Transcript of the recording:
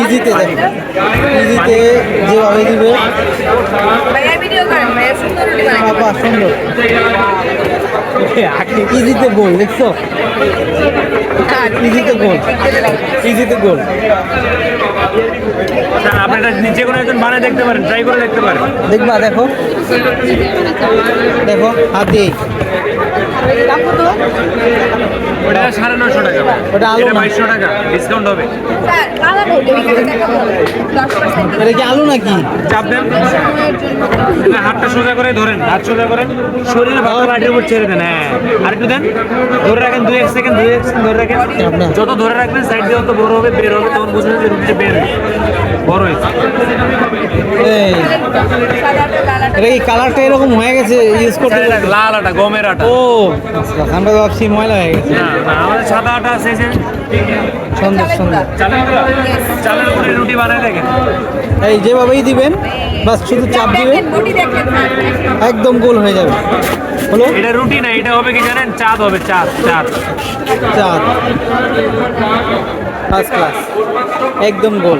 ইজিতে দেখো। ইজিতে যেভাবে দিবে। বাবা সুন্দর। ইজিতে গোল দেখছ? ইজিতে গোল। ইজিতে গোল। যে কোনো একজন বানায় দেখতে পারেন ট্রাই করে দেখতে পারেন। দেখবা দেখো। দেখো হাত দিয়ে ওটা সাড়ে নশো টাকা ওটা আলু। বাইশশো টাকা ডিসকাউন্ট হবে। স্যার কালা রুটি দেখাবো দশ পার্সেন্ট এটা কি আলু নাকি? চাপ দেন। হাতটা সোজা করে ধরেন হাত সোজা করেন। শরীরে ভালো লাইটের উপর ছেড়ে দেন হ্যাঁ। আর একটু দেন ধরে রাখেন দুই এক সেকেন্ড দুই এক সেকেন্ড ধরে রাখেন। যত ধরে রাখবেন সাইড দিয়ে তত বড় হবে বের হবে তখন বুঝবেন যে রুটিটা বের বড় হয়েছে। এই কালারটা এরকম হয়ে গেছে? ইউজ করতে লাল আটা গমের আটা। ও আমরা ভাবছি ময়লা হয়ে গেছে। না না আমাদের সাদা আটা আছে যে। সুন্দর সুন্দর চালের উপরে রুটি বানায় দেখেন। এই যেভাবেই দিবেন বাস শুধু চাপ দিবেন। একদম গোল হয়ে যাবে। হলো এটা রুটি না এটা হবে কি জানেন? চাঁদ হবে চাঁদ চাঁদ। চার ফার্স্ট ক্লাস একদম গোল।